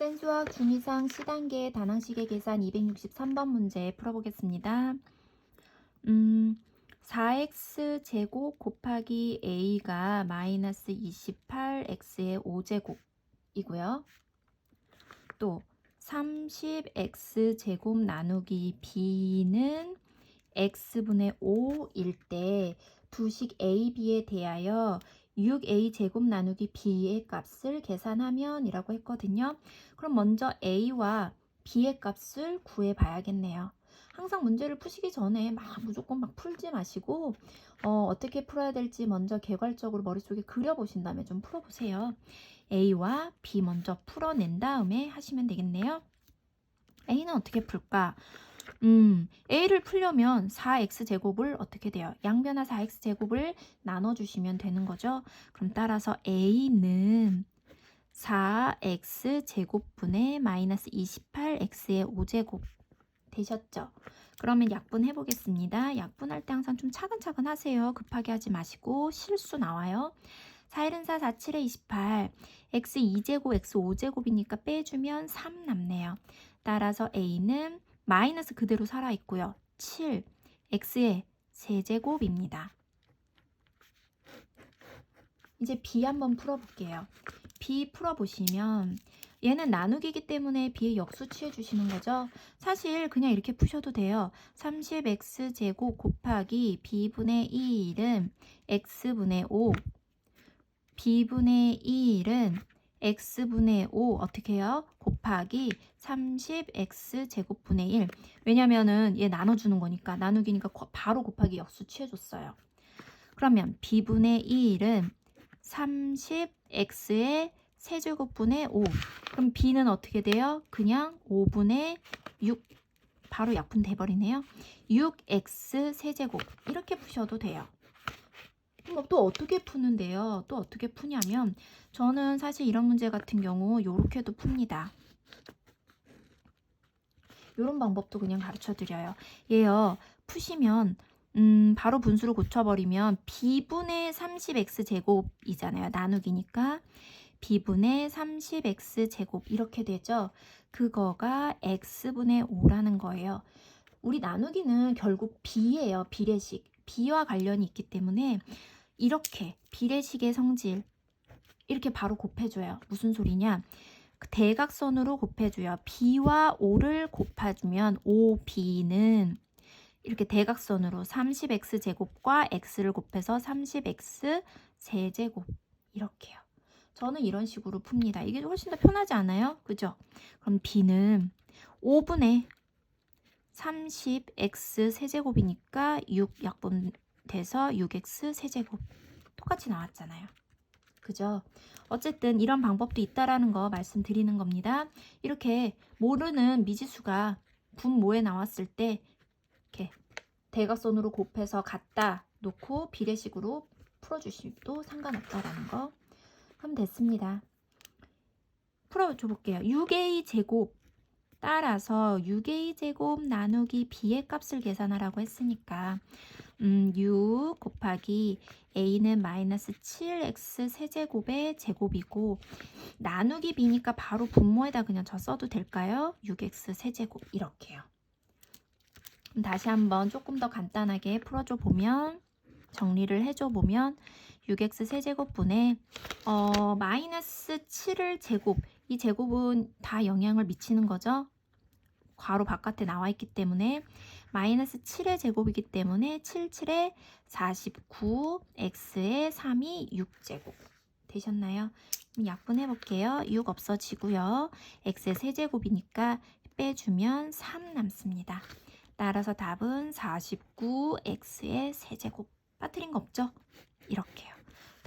센수학 중2상 C단계 다낭식의 계산 263번 문제 풀어보겠습니다. 음, 4x 제곱 곱하기 a가 마이너스 28x의 5제곱이고요. 또 30x 제곱 나누기 b는 x분의 5일 때 두식 a, b에 대하여 6a 제곱 나누기 b의 값을 계산하면 이라고 했거든요. 그럼 먼저 a와 b의 값을 구해 봐야겠네요. 항상 문제를 푸시기 전에 막 무조건 막 풀지 마시고 어, 어떻게 풀어야 될지 먼저 개괄적으로 머릿속에 그려보신 다음에 좀 풀어보세요. a와 b 먼저 풀어낸 다음에 하시면 되겠네요. a는 어떻게 풀까? 음, a를 풀려면 4x 제곱을 어떻게 돼요? 양변화 4x 제곱을 나눠 주시면 되는 거죠. 그럼 따라서 a는 4x 제곱분의 마이너스 28x의 5제곱 되셨죠? 그러면 약분 해 보겠습니다. 약분할 때 항상 좀 차근차근 하세요. 급하게 하지 마시고 실수 나와요. 4 1은 4, 4, 7에 28, x 2제곱, x 5제곱이니까 빼주면 3 남네요. 따라서 a는 마이너스 그대로 살아있고요. 7, x의 세제곱입니다. 이제 b 한번 풀어볼게요. b 풀어보시면 얘는 나누기이기 때문에 b의 역수 취해주시는 거죠. 사실 그냥 이렇게 푸셔도 돼요. 30x제곱 곱하기 b분의 1은 x분의 5 b분의 1은 x분의 5 어떻게 해요? 곱하기 30x 제곱분의 1 왜냐면은 얘 나눠주는 거니까 나누기니까 바로 곱하기 역수 취해줬어요. 그러면 b분의 1은 30x의 세제곱분의 5 그럼 b는 어떻게 돼요? 그냥 5분의 6 바로 약분 돼버리네요. 6x 세제곱 이렇게 푸셔도 돼요. 뭐또 어떻게 푸는데요? 또 어떻게 푸냐면 저는 사실 이런 문제 같은 경우 이렇게도 풉니다. 이런 방법도 그냥 가르쳐 드려요. 얘요 푸시면 음, 바로 분수를 고쳐버리면 b분의 30x 제곱이잖아요. 나누기니까 b분의 30x 제곱 이렇게 되죠. 그거가 x분의 5라는 거예요. 우리 나누기는 결국 b예요. 비례식. b와 관련이 있기 때문에 이렇게 비례식의 성질 이렇게 바로 곱해줘요. 무슨 소리냐? 그 대각선으로 곱해줘요. b와 5를 곱해주면 5b는 이렇게 대각선으로 30x 제곱과 x를 곱해서 30x 세제곱 이렇게요. 저는 이런 식으로 풉니다. 이게 훨씬 더 편하지 않아요? 그죠? 그럼 b는 5분의 30x 세제곱이니까 6 약분돼서 6x 세제곱 똑같이 나왔잖아요. 그죠? 어쨌든 이런 방법도 있다라는 거 말씀드리는 겁니다. 이렇게 모르는 미지수가 분모에 나왔을 때 이렇게 대각선으로 곱해서 갖다 놓고 비례식으로 풀어주셔도 상관없다라는 거 하면 됐습니다. 풀어줘 볼게요. 6a 제곱 따라서 6a 제곱 나누기 b의 값을 계산하라고 했으니까 음, 6 곱하기 a는 마이너스 7x 세제곱의 제곱이고 나누기 b니까 바로 분모에다 그냥 저 써도 될까요? 6x 세제곱 이렇게요. 다시 한번 조금 더 간단하게 풀어줘 보면 정리를 해줘 보면 6x 세제곱분에 어, 마이너스 7을 제곱 이 제곱은 다 영향을 미치는 거죠. 괄호 바깥에 나와 있기 때문에 마이너스 7의 제곱이기 때문에 7, 7에 49, x에 3이 6제곱 되셨나요? 약분해 볼게요. 6 없어지고요. x의 세제곱이니까 빼주면 3 남습니다. 따라서 답은 49x의 세제곱 빠뜨린 거 없죠? 이렇게요.